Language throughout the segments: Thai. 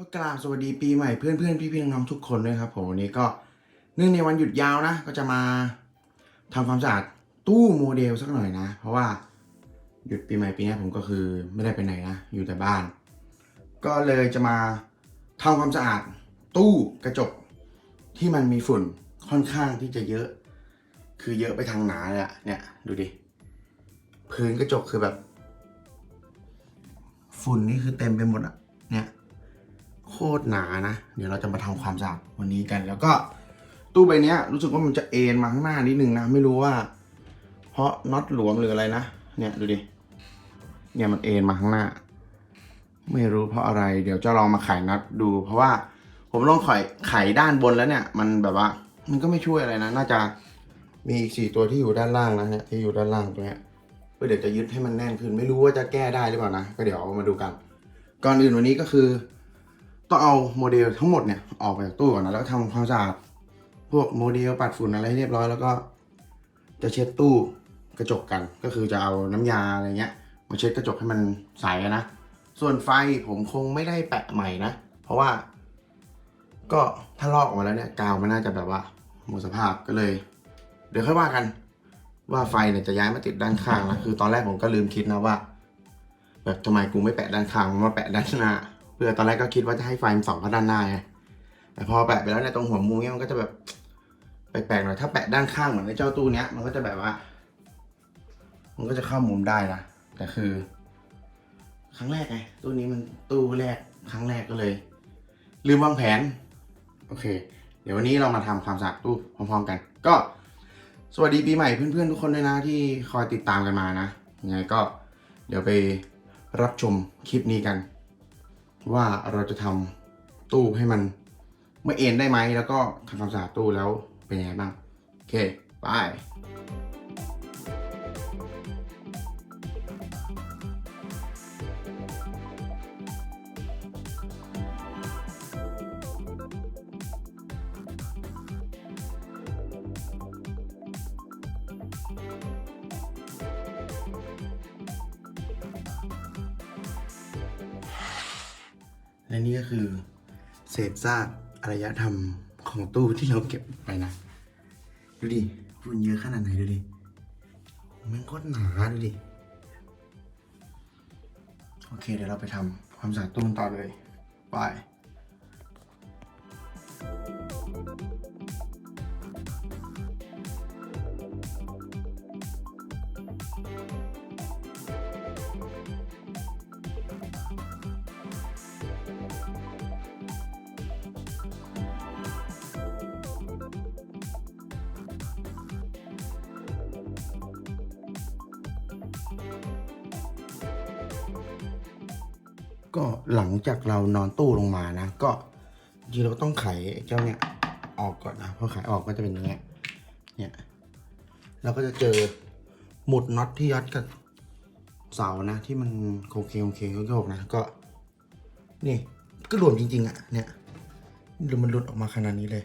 ก็กราบสวัสดีปีใหม่เพื่อนเพื่อนพี่พี่น้องๆทุกคนด้วยครับผมวันนี้ก็เนื่องในวันหยุดยาวนะ ก็จะมาทำความสะอาดตู้โมเดลสักหน่อยนะ เพราะว่าหยุดปีใหม่ปีนี้ผมก็คือไม่ได้ไปไหนนะ อยู่แต่บ้าน ก็เลยจะมาทำความสะอาดตู้กระจกที่มันมีฝุ่นค่อนข้างที่จะเยอะ คือเยอะไปทางหนาเลยอะเนี่ยดูดิพื้นกระจกคือแบบ ฝุ่นนี่คือเต็มไปหมดอะ โคตรหนานะ เดี๋ยวเราจะมาทำความสะอาดวันนี้กัน แล้วก็ตู้ใบเนี้ยรู้สึกว่ามันจะเอ็นมาข้างหน้านิดนึงนะ ไม่รู้ว่า เพราะน็อตหลวมหรืออะไรนะ เนี่ยดูดิ เนี่ยมันเอ็นมาข้างหน้า ไม่รู้เพราะอะไร เดี๋ยวจะลองมาไขน็อตดู เพราะว่าผมลองไขไขด้านบนแล้วเนี่ย มันแบบว่า มันก็ไม่ช่วยอะไรนะ น่าจะมีอีกสี่ตัวที่อยู่ด้านล่างนะเนี่ยที่อยู่ด้านล่างตรงเนี้ยก็เดี๋ยวจะยึดให้มันแน่นขึ้น ไม่รู้ว่าจะแก้ได้หรือเปล่านะ ก็เดี๋ยวเอามาดูกัน ก่อนอื่นวันนี้ก็คือ ต้องเอาโมเดลทั้งหมดเนี่ยออกไปจากตู้ก่อนนะแล้วทำความสะอาดพวกโมเดลปัดฝุ่นอะไรให้เรียบร้อยแล้วก็ จะเช็ดตู้กระจกกัน ก็คือจะเอาน้ำยาอะไรเงี้ยมาเช็ดกระจกให้มันใสนะส่วนไฟผมคงไม่ได้แปะใหม่นะ เพราะว่า ก็ถ้าลอกออกมาแล้วเนี่ยกาวมันน่าจะแบบว่าหมดสภาพก็เลย เดี๋ยวค่อยว่ากัน ว่าไฟเนี่ยจะย้ายมาติดด้านข้างนะคือตอนแรกผมก็ลืมคิดนะว่า แบบทำไมกูไม่แปะด้านข้างมาแปะด้านหน้า เพื่อตอนแรกก็คิดว่าจะให้ไฟมันส่องเข้าด้านหน้าไงแต่พอแปะไปแล้วเนี่ยตรงหัวมุมเนี่ยมันก็จะแบบแปลกๆหน่อยถ้าแปะด้านข้างเหมือนในเจ้าตู้เนี้ยมันก็จะแบบว่า มันก็จะเข้ามุมได้นะแต่คือ ครั้งแรกไงตู้นี้มันตู้แรก ครั้งแรกก็เลย ลืมวางแผน โอเค เดี๋ยววันนี้เรามาทำความสะอาดตู้พร้อมๆกัน ก็สวัสดีปีใหม่เพื่อนๆทุกคนด้วยนะที่คอยติดตามกันมานะยังไงก็ เดี๋ยวไปรับชมคลิปนี้กัน ว่าเราจะทำตู้ให้มันไม่เอ็นได้ไหมแล้วก็ทำความสะอาดตู้แล้วเป็นยังไงบ้างโอเค ไป และนี่ก็คือเศษซากอารยธรรมของตู้ที่เราเก็บไปนะ ดูดิฝุ่นเยอะขนาดไหนดูดิมันโคตรหนาดูดิ โอเคเดี๋ยวเราไปทำความสะอาดตู้ต่อเลยไป ก็หลังจากเรานอนตู้ลงมานะ ก็จริงเราต้องไขเจ้าเนี่ยออกก่อนนะพอไขออกก็จะเป็นอย่างเงี้ยเนี่ยเราก็จะเจอหมุดน็อตที่ยัดกับเสานะ ที่มันโคเคโอเคโยกๆนะก็นี่ก็หลวมจริง ๆอะ่ะ เนี่ยหรือมันหลุดออกมาขนาดนี้เลย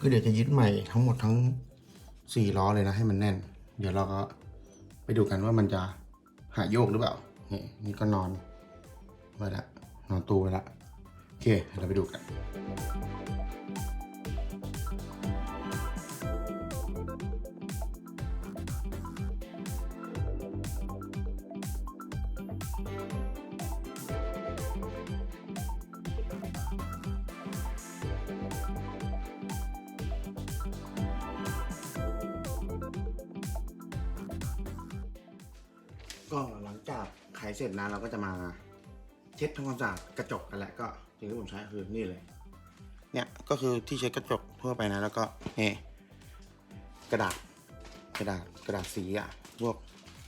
ก็เดี๋ยวจะยึดใหม่ทั้งหมดทั้งสี่ล้อเลยนะให้มันแน่น เดี๋ยวเราก็ไปดูกันว่ามันจะหายโยกหรือเปล่านี่นี่ก็นอน ไว้ละนอนตู้ไว้ละโอเคเราไปดูกันก็หลังจากขายเสร็จนะเราก็จะมา เช็ดทำความสะอาดกระจกกันแหละก็สิ่งที่ผมใช้คือนี่เลย เนี่ยก็คือที่เช็ดกระจกทั่วไปนะ แล้วก็นี่กระดาษกระดาษกระดาษสีอะพวก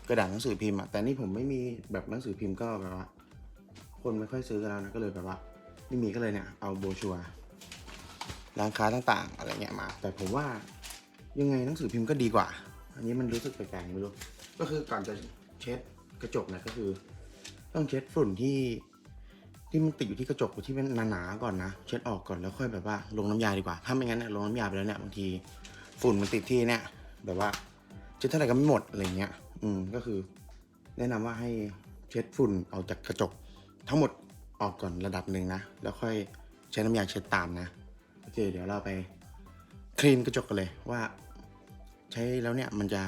กระดาษหนังสือพิมพ์อะแต่นี่ผมไม่มีแบบหนังสือพิมพ์ก็แบบว่าคนไม่ค่อยซื้อกันแล้วนะก็เลยแบบว่าไม่มีก็เลยเนี่ยเอาโบชัวร์ร้านค้าต่างๆ อะไรเงี้ยมา แต่ผมว่ายังไงหนังสือพิมพ์ก็ดีกว่า อันนี้มันรู้สึกแปลกๆไม่รู้ก็คือก่อนจะเช็ดกระจกเนี่ยก็คือ ต้องเช็ดฝุ่นที่ ที่มันติดอยู่ที่กระจกที่มันหนาๆก่อนนะ เช็ดออกก่อนแล้วค่อยแบบว่าลงน้ำยาดีกว่า ถ้าไม่งั้นเนี่ยลงน้ำยาไปแล้วเนี่ยบางทีฝุ่นมันติดที่เนี่ยแบบว่าเช็ดเท่าไหร่ก็ไม่หมดอะไรเงี้ย อืมก็คือ แนะนำว่าให้เช็ดฝุ่นออกจากกระจก ทั้งหมดออกก่อนระดับหนึ่งนะแล้วค่อยใช้น้ำยาเช็ดตามนะโอเค เดี๋ยวเราไปคลีนกระจกกันเลยว่า ใช้แล้วเนี่ยมันจะ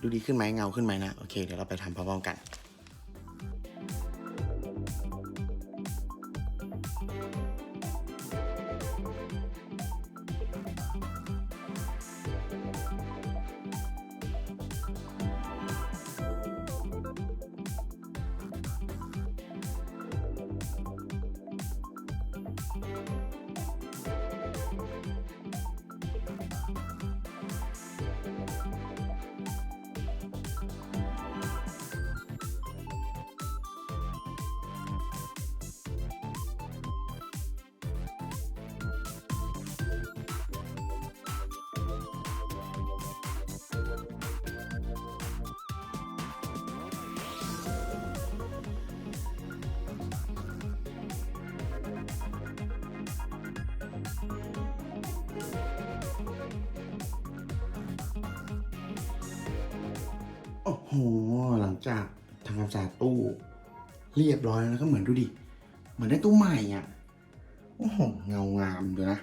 ดูดีขึ้นไหมเงาขึ้นไหมนะโอเคเดี๋ยวเราไปทำพร้อมๆกัน โอ้โห หลังจากทำความสะอาดตู้ เรียบร้อยแล้วก็เหมือนดูดิ เหมือนได้ตู้ใหม่อะ โอ้โห เงางามดูนะ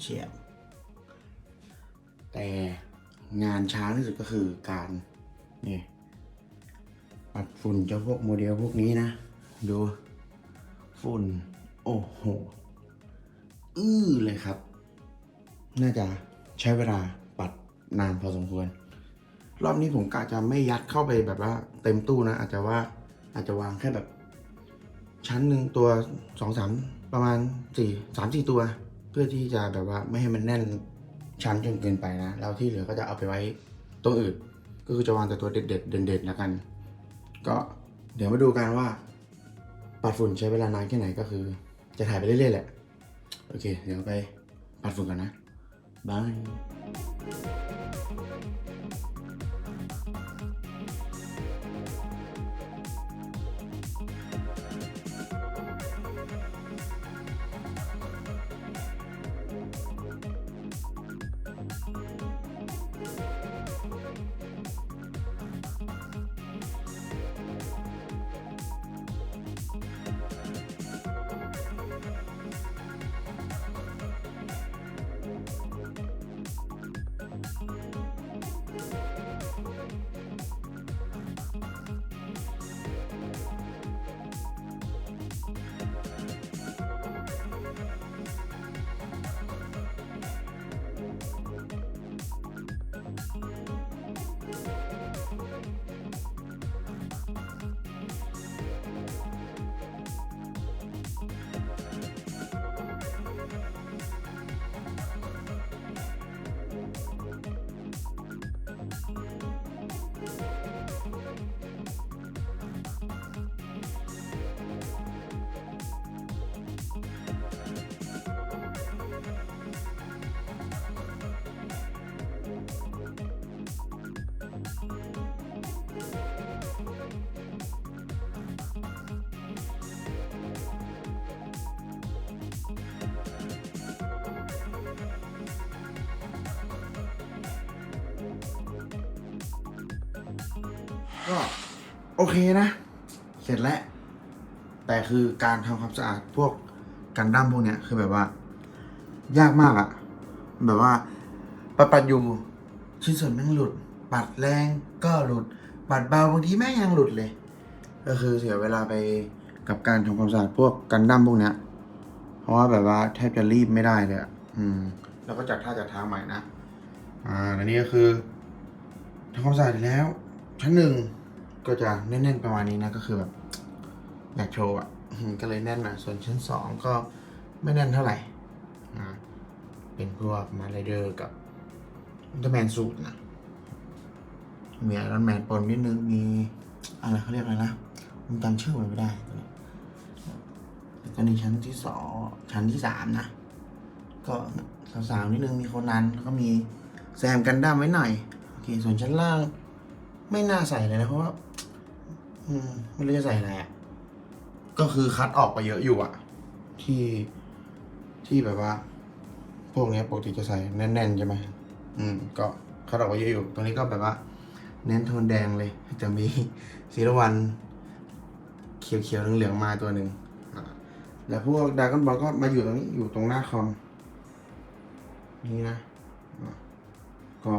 เฉียบ แต่งานช้าที่สุดก็คือการนี่ปัดฝุ่นเจ้าพวกโมเดลพวกนี้นะ ดู ฝุ่น โอ้โห อื้อเลยครับ น่าจะใช้เวลาปัดนานพอสมควร รอบนี้ผมกะจะไม่ยัดเข้าไปแบบว่า เต็มตู้นะ อาจจะว่าอาจจะวางแค่แบบ ชั้นหนึ่งตัวสองสามประมาณสี่สามสี่ตัว เพื่อที่จะแบบว่าไม่ให้มันแน่นชั้นจนเกินไปนะแล้วที่เหลือก็จะเอาไปไว้ตรงอื่น ก็คือจะวางแต่ตัวเด็ดๆเด่นๆแล้วกัน ก็เดี๋ยวมาดูกันว่าปัดฝุ่นใช้เวลานานแค่ไหนก็คือ จะถ่ายไปเรื่อยๆแหละ โอเค เดี๋ยวไปปัดฝุ่นกันนะบาย ก็โอเคนะ เสร็จแล้ว แต่คือการทำความสะอาดพวกกันดั้มพวกเนี้ยคือแบบว่า ยากมากอะแบบว่าปัดปัดอยู่ชิ้นส่วนแม่งหลุด ปัดแรงก็หลุด ปัดเบาบางทีแม่งยังหลุดเลย ก็คือเสียเวลาไปกับการทำความสะอาดพวกกันดั้มพวกเนี้ย เพราะว่าแบบว่าแทบจะรีบไม่ได้เลยอะอืม แล้วก็จัดท่าจัดทางใหม่นะ อ่าและนี่ก็คือทำความสะอาดแล้ว ชั้นหนึ่งก็จะแน่นๆประมาณนี้นะก็คือแบบอยากโชว์อะก็เลยแน่นหน่อยส่วนชั้นสองก็ไม่แน่นเท่าไหร่อ่าเป็นพวกมาเลเดอร์กับอุลตร้าแมนสูตรนะมีไอรอนแมนปนนิดนึงมีอะไรเขาเรียกอะไรนะผมจำชื่อมันไม่ได้ตัวนี้แล้วก็นี่ชั้นที่สองชั้นที่สามนะ ก็สาวๆนิดนึงมีโคนนั้นแล้วก็มีแซมกันด้ามไว้หน่อยโอเคส่วนชั้นล่าง ไม่น่าใส่เลยนะเพราะว่าอืมไม่รู้จะใส่อะไรอะก็คือคัดออกไปเยอะอยู่อะ ที่ที่แบบว่า พวกเนี้ยปกติจะใส่แน่นๆใช่ไหมอืม ก็คัดออกไปเยอะอยู่ ตรงนี้ก็แบบว่า เน้นโทนแดงเลย จะมีศิรวันเขียวๆเหลืองๆมาตัวหนึ่งแล้วพวกดากอนบอลก็มาอยู่ตรงนี้อยู่ตรงหน้าคอมนี่นะก็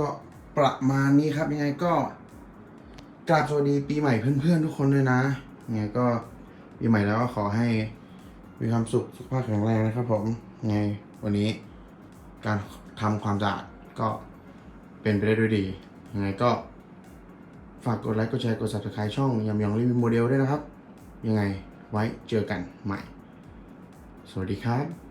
ก็ประมาณนี้ครับยังไงก็กราบสวัสดีปีใหม่เพื่อนๆทุกคนด้วยนะยังไงก็ปีใหม่แล้วก็ขอให้มีความสุขสุขภาพแข็งแรงนะครับผมยังไงวันนี้การทำความสะอาดก็เป็นไปได้ด้วยดียังไงก็ฝากกดไลค์กดแชร์กด subscribe ช่องยำยองรีวิวโมเดลด้วยนะครับ ยังไงไว้เจอกันใหม่ สวัสดีครับ